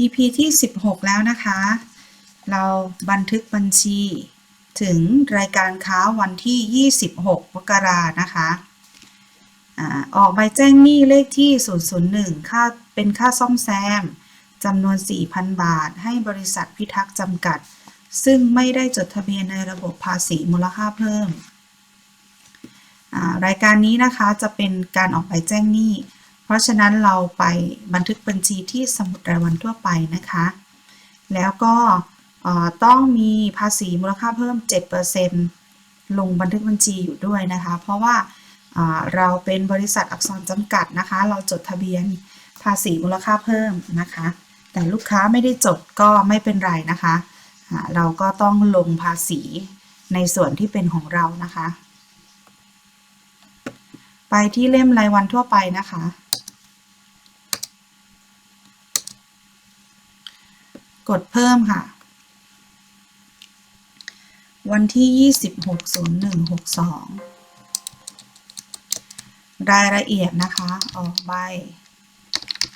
EP ที่ 16 แล้วนะคะ เราบันทึกบัญชี ถึงรายการค้าวันที่ 26มกรานะคะออกใบแจ้งหนี้เลขที่ 001 ค่าเป็นค่าซ่อมแซมจำนวน 4,000 บาท ให้บริษัทพิทักษ์จำกัด ซึ่งไม่ได้จดทะเบียนในระบบภาษีมูลค่าเพิ่ม รายการนี้นะคะจะเป็นการออกใบแจ้งหนี้ ราะฉะนั้นเราไปบันทึกบัญชีที่สมุดรายวันทั่วไปนะคะ แล้วก็ต้องมีภาษีมูลค่าเพิ่ม 7%ลงบันทึกบัญชีอยู่ด้วยนะคะ เพราะว่าเราเป็นบริษัทอักษรจำกัดนะคะ เราจดทะเบียนภาษีมูลค่าเพิ่มนะคะ แต่ลูกค้าไม่ได้จดก็ไม่เป็นไรนะคะ เราก็ต้องลงภาษีในส่วนที่เป็นของเรานะคะ ไปที่เล่มรายวันทั่วไปนะคะ กดเพิ่มค่ะ วันที่ 26.01.62 รายละเอียดนะคะ ออกใบ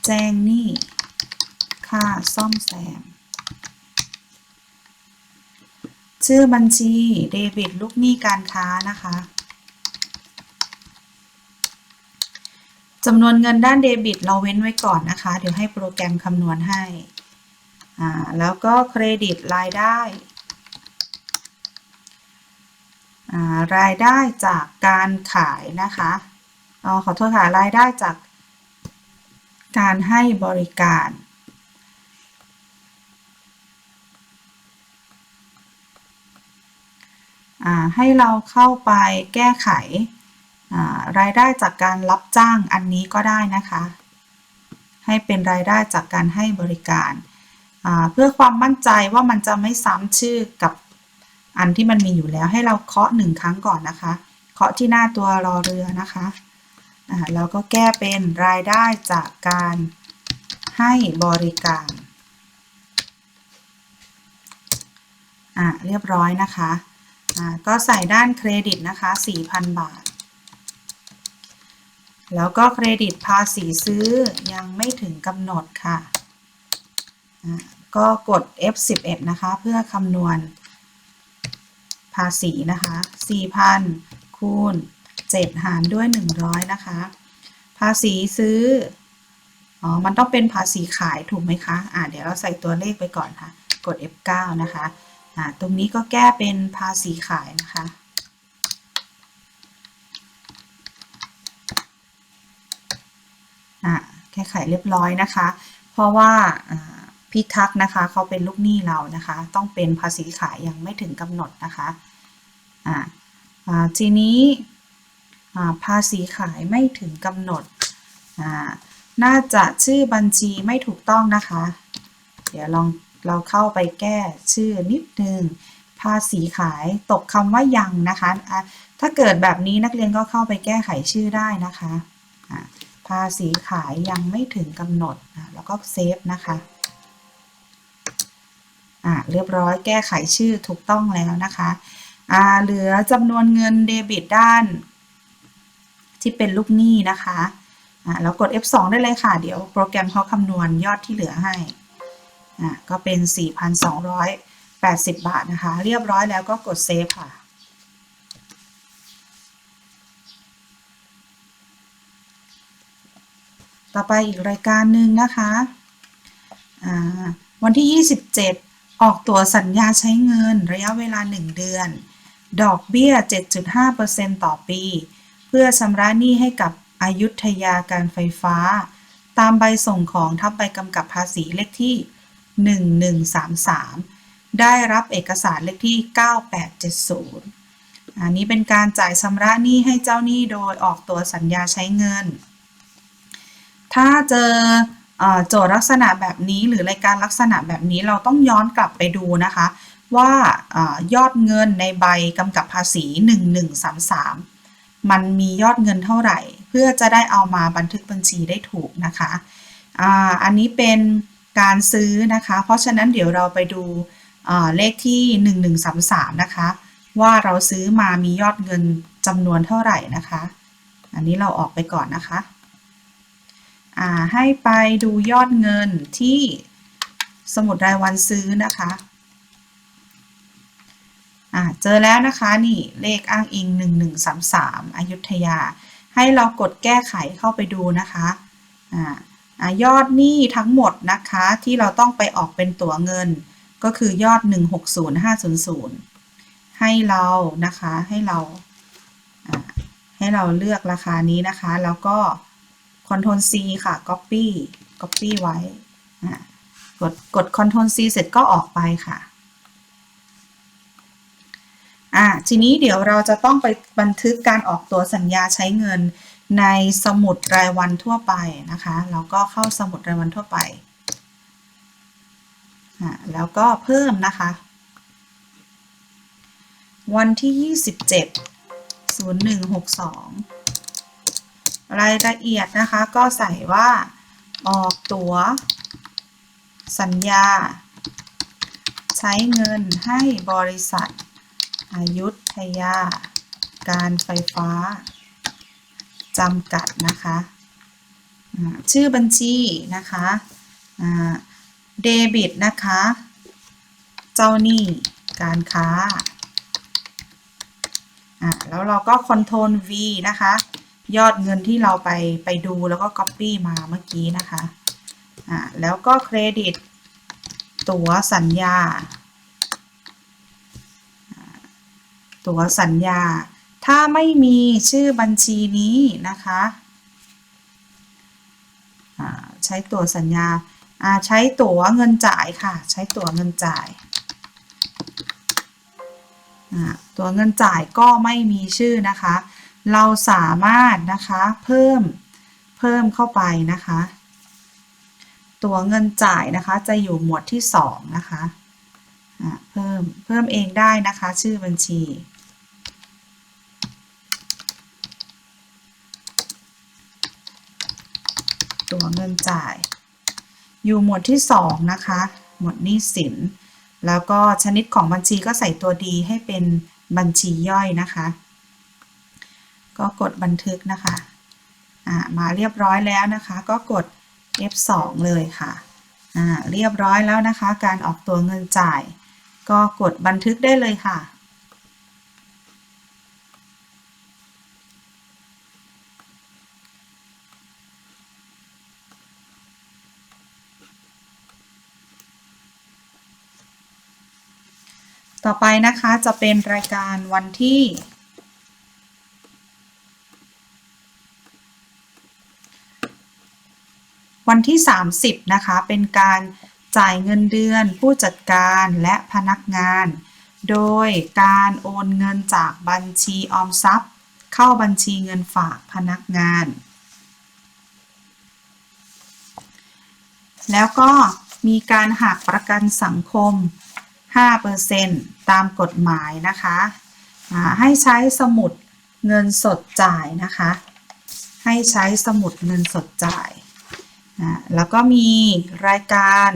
แจ้งหนี้ ค่าซ่อมแซม ชื่อบัญชีเดบิตลูกหนี้การค้านะคะจำนวนเงินด้านเดบิตเราเว้นไว้ก่อนนะคะ เดี๋ยวให้โปรแกรมคำนวณให้ อ่าแล้วก็เครดิตรายได้อ่ารายได้จากการขายนะคะอ๋อขอโทษค่ะรายได้จากการให้บริการให้เราเข้าไปแก้ไขรายได้จากการรับจ้างอันนี้ก็ได้นะคะ ให้เป็นรายได้จากการให้บริการ เพื่อความมั่นใจว่ามันจะไม่ซ้ำชื่อกับอันที่มันมีอยู่แล้วให้เราเคาะหนึ่งครั้งก่อนนะคะ เคาะที่หน้าตัวรอเรือนะคะแล้วก็แก้เป็นรายได้จากการให้บริการอ่าเรียบร้อยนะคะอ่าก็ใส่ด้านเครดิตนะคะ 4,000 บาท แล้วก็เครดิตภาษีซื้อยังไม่ถึงกำหนดค่ะ ก็กด F11 นะคะ เพื่อคำนวณภาษีนะคะ 4,000 คูณ 7 หารด้วย 100 นะคะ ภาษีซื้อ อ๋อ มันต้องเป็นภาษีขายถูกไหมคะ อ่าเดี๋ยวเราใส่ตัวเลขไปก่อนค่ะ กด F9 นะคะ อ่า ตรงนี้ก็แก้เป็นภาษีขายนะคะ อ่าแก้ไขเรียบร้อยนะคะ เพราะว่าอ่า พิทักษ์นะคะ เขาเป็นลูกหนี้เรานะคะ ต้องเป็นภาษีขายยังไม่ถึงกำหนดนะคะอ่าอ่าทีนี้อ่ภาษีขายไม่ถึงกำหนดอ่าน่าจะชื่อบัญชีไม่ถูกต้องนะคะ เดี๋ยวลองเราเข้าไปแก้ชื่อนิดนึง ภาษีขายตกคำว่ายังนะคะ ถ้าเกิดแบบนี้นักเรียนก็เข้าไปแก้ไขชื่อได้นะคะ ภาษีขายยังไม่ถึงกำหนด แล้วก็เซฟนะคะ อ่าเรียบร้อยแก้ไขชื่อถูกต้องแล้วนะคะอ่าเหลือจำนวนเงินเดบิตด้าน ที่เป็นลูกหนี้นะคะอ่าแล้วกด F2 ได้เลยค่ะ เดี๋ยวโปรแกรมเขาคำนวณยอดที่เหลือให้อ่าก็เป็น 4,280 บาทนะคะ เรียบร้อยแล้วก็กดเซฟค่ะต่อไปอีกรายการหนึ่งนะคะอ่าวันที่ 27 ออกตัวสัญญาใช้เงินระยะเวลา 1 เดือน ดอกเบี้ย 7.5%ต่อปี เพื่อชำระหนี้ให้กับอายุทยาการไฟฟ้า ตามใบส่งของทับใบกำกับภาษีเลขที่ 1133 ได้รับเอกสารเลขที่ 9870 อันนี้เป็นการจ่ายชำระหนี้ให้เจ้าหนี้โดยออกตัวสัญญาใช้เงิน ถ้าเจอ โจทย์ลักษณะแบบนี้หรือรายการลักษณะแบบนี้เราต้องย้อนกลับไปดูนะคะ ว่ายอดเงินในใบกำกับภาษี 1133 มันมียอดเงินเท่าไหร่ เพื่อจะได้เอามาบันทึกบัญชีได้ถูกนะคะอันนี้เป็นการซื้อนะคะ เพราะฉะนั้นเดี๋ยวเราไปดูเลขที่ 1133 นะคะ ว่าเราซื้อมามียอดเงินจำนวนเท่าไหร่นะคะ อันนี้เราออกไปก่อนนะคะ ให้ไปดูยอดเงินที่สมุดรายวันซื้อนะคะเจอแล้วนะคะนี่เลขอ้างอิง 1133 อยุธยา ให้เรากดแก้ไขเข้าไปดูนะคะอ่าอ่ายอดหนี้ทั้งหมดนะคะที่เราต้องไปออกเป็นตั๋วเงิน ก็คือยอด 160500 ให้เรานะคะให้เราให้เราเลือกราคานี้นะคะ แล้วก็ Ctrl C ค่ะ Copy Copy ไว้กดกด Ctrl C เสร็จก็ออกไปค่ะอ่าทีนี้เดี๋ยวเราจะต้องไปบันทึกการออกตัวสัญญาใช้เงินในสมุดรายวันทั่วไปนะคะแล้วก็เข้าสมุดรายวันทั่วไปอ่าแล้วก็เพิ่มนะคะ วันที่ 27 0162 รายละเอียดนะคะก็ใส่ว่าออกตัว๋ว สัญญา ใช้เงินให้บริษัท อายุทยา การไฟฟ้าจำกัดนะคะชื่อบัญชีนะคะเดบิตนะคะ เจ้าหนี้การค้าอ่าแล้วเราก็ Ctrl V นะคะ ยอดเงินที่เราไปไปดูแล้วก็ Copy มาเมื่อกี้นะคะอ่าแล้วก็เครดิต ตั๋วสัญญา ตั๋วสัญญา ถ้าไม่มีชื่อบัญชีนี้นะคะอ่าใช้ตั๋วสัญญาอ่าใช้ตั๋วเงินจ่ายค่ะ ใช้ตั๋วเงินจ่ายอ่าตัวเงินจ่ายก็ไม่มีชื่อนะคะ เราสามารถนะคะเพิ่มเพิ่มเข้าไปนะคะ ตัวเงินจ่ายนะคะจะอยู่หมวดที่ 2 นะคะเพิ่มเพิ่มเองได้นะคะชื่อบัญชี ตัวเงินจ่าย อยู่หมวดที่ 2 นะคะ หมวดหนี้สิน แล้วก็ชนิดของบัญชีก็ใส่ตัวดีให้เป็นบัญชีย่อยนะคะ ก็กดบันทึกนะคะอ่ามาเรียบร้อยแล้วนะคะ ก็กด F2 เลยค่ะอ่าเรียบร้อยแล้วนะคะ การออกตัวเงินจ่าย ก็กดบันทึกได้เลยค่ะต่อไปนะคะจะเป็นรายการวันที่ วันที่ 30 นะคะ เป็นการจ่ายเงินเดือน ผู้จัดการและพนักงาน โดยการโอนเงินจากบัญชีออมทรัพย์ เข้าบัญชีเงินฝากพนักงาน แล้วก็มีการหักประกันสังคม 5%ตามกฎหมายนะคะให้ใช้สมุดเงินสดจ่ายนะคะ ให้ใช้สมุดเงินสดจ่าย นะแล้วก็มีรายการ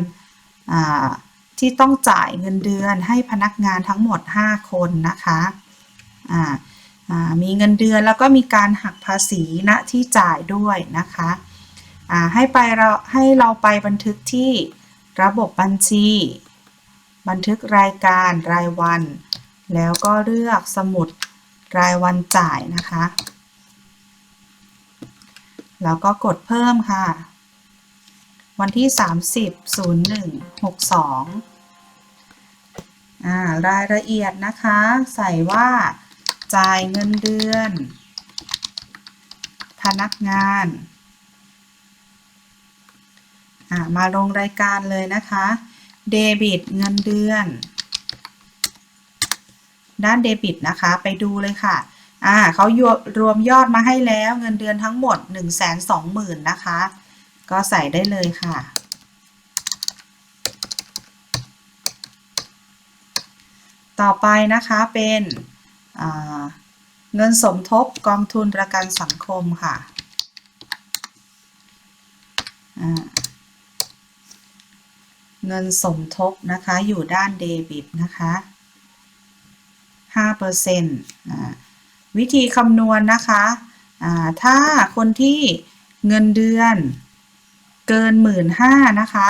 ที่ต้องจ่ายเงินเดือนให้พนักงานทั้งหมด 5 คนนะคะมีเงินเดือนแล้วก็มีการหักภาษีณที่จ่ายด้วยนะคะให้ไปเราให้เราไปบันทึกที่ระบบบัญชี บันทึกรายการรายวัน แล้วก็เลือกสมุดรายวันจ่ายนะคะ แล้วก็กดเพิ่มค่ะ วันที่ 30 01 62อ่ารายละเอียดนะคะ ใส่ว่าจ่ายเงินเดือน พนักงานอ่ามาลงรายการเลยนะคะ เดบิตเงินเดือน ด้านเดบิตนะคะ ไปดูเลยค่ะ อ่าเขารวมยอดมาให้แล้วเงินเดือนทั้งหมด 1 2 0 0 0 0นะคะ ก็ใส่ได้เลยค่ะ ต่อไปนะคะเป็นเงินสมทบกองทุนประกันสังคมค่ะ เงินสมทบนะคะอยู่ด้านเดบิตนะคะ5%วิธีคำนวณนะคะ ถ้าคนที่เงินเดือน เกินหมื่นห้านะคะ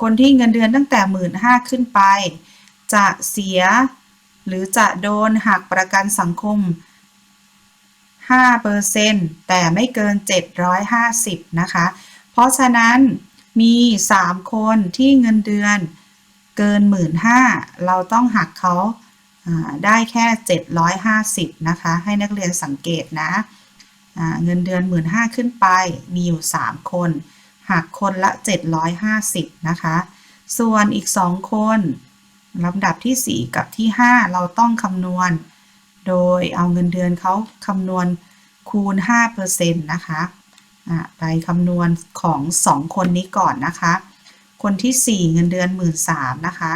คนที่เงินเดือนตั้งแต่หมื่นห้าขึ้นไป จะเสียหรือจะโดนหักประกันสังคม 5%แต่ไม่เกิน 750 นะคะ เพราะฉะนั้นมี 3 คนที่เงินเดือนเกิน 15,000เราต้องหักเขาอ่าได้แค่ 750 นะคะ ให้นักเรียนสังเกตนะ เงินเดือน 15,000ขึ้นไปมีอยู่ 3 คนหักคนละ 750 นะคะ ส่วนอีก 2 คนลำดับที่ 4 กับที่ 5 เราต้องคำนวณ โดยเอาเงินเดือนเขาคำนวณคูณ 5%นะคะอะไปคำนวณของ 2 คนนี้ก่อนนะคะ คนที่ 4 เงินเดือน 1 3ื่นนะคะ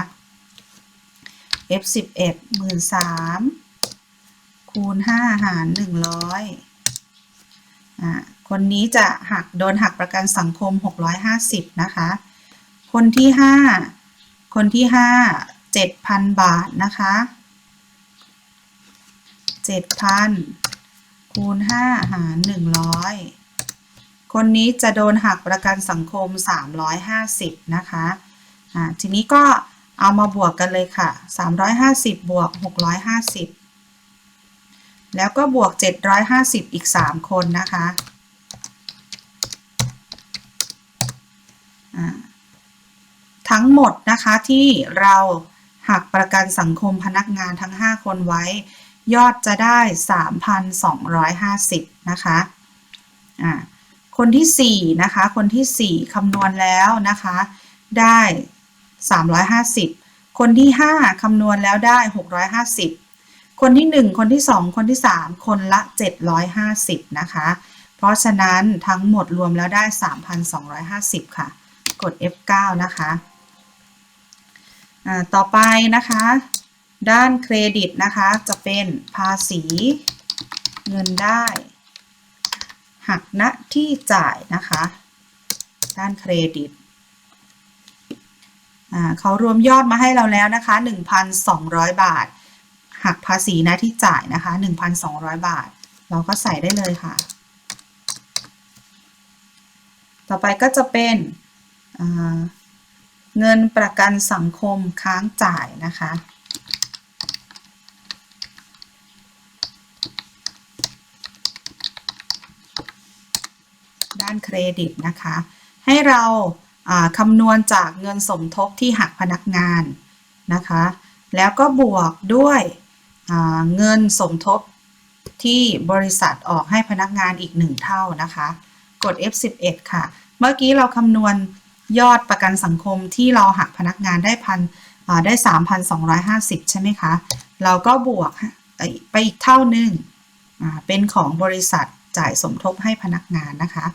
F11 1 3 0 0คูณ5หาร100อะ คนนี้จะหักโดนหักประกันสังคม 650 นะคะ คนที่ 5 คนที่ 5 7,000 บาทนะคะ 7,000 คูณ 5 หาร 100 คนนี้จะโดนหักประกันสังคม 350 นะคะอ่าทีนี้ก็เอามาบวกกันเลยค่ะ 350 บวก 650 แล้วก็บวก 750 อีก 3 คนนะคะทั้งหมดนะคะที่เราหักประกันสังคมพนักงานทั้ง 5 คนไว้ ยอดจะได้ 3,250 นะคะอ่าคนที่ 4 นะคะ คนที่ 4 คำนวณแล้วนะคะ ได้ 350 คนที่ 5 คำนวณแล้วได้ 650 คนที่ 1 คนที่ 2 คนที่ 3 คนละ 750 นะคะ เพราะฉะนั้นทั้งหมดรวมแล้วได้ 3,250 ค่ะ กด F9 นะคะต่อไปนะคะ ด้านเครดิตนะคะจะเป็นภาษีเงินได้ หักณที่จ่ายนะคะ ด้านเครดิตเขารวมยอดมาให้เราแล้วนะคะ 1,200 บาท หักภาษีณที่จ่ายนะคะ 1,200 บาท เราก็ใส่ได้เลยค่ะ ต่อไปก็จะเป็นเงินประกันสังคมค้างจ่ายนะคะ ด้านเครดิตนะคะ ให้เราคำนวณจากเงินสมทบที่หักพนักงานนะคะ แล้วก็บวกด้วย เงินสมทบที่บริษัทออกให้พนักงานอีก1เท่านะคะ กด F11 ค่ะ เมื่อกี้เราคำนวณยอดประกันสังคมที่เราหักพนักงานได้พันได้ 3,250 ใช่ไหมคะ เราก็บวกไปอีกเท่านึงเป็นของบริษัทจ่ายสมทบให้พนักงานนะคะ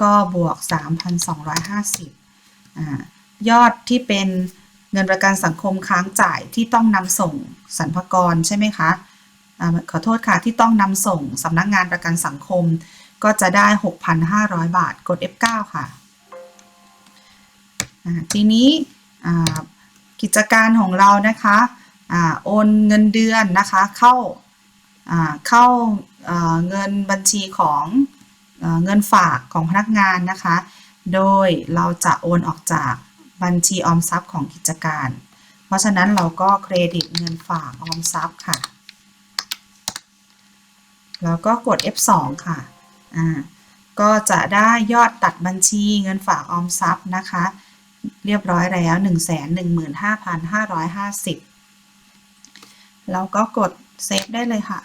ก็บวก 3,250 ยอดที่เป็น เงินประกันสังคมค้างจ่ายที่ต้องนำส่งสรรพากรใช่ไหมคะขอโทษค่ะที่ต้องนำส่งสำนักงงานประกันสังคม ก็จะได้ 6,500 บาท กด F9 ค่ะ ทีนี้กิจการของเรานะคะโอนเงินเดือนนะคะเข้าเข้าเงินบัญชีของเงินฝากของพนักงานนะคะ โดยเราจะโอนออกจาก บัญชีออมทรัพย์ของกิจการ เพราะฉะนั้นเราก็เครดิตเงินฝากออมทรัพย์ค่ะ แล้วก็กด F2 ค่ะ อ่า ก็จะได้ยอดตัดบัญชีเงินฝากออมทรัพย์นะคะ เรียบร้อยแล้ว 115,550 แล้วก็กดเซฟได้เลยค่ะ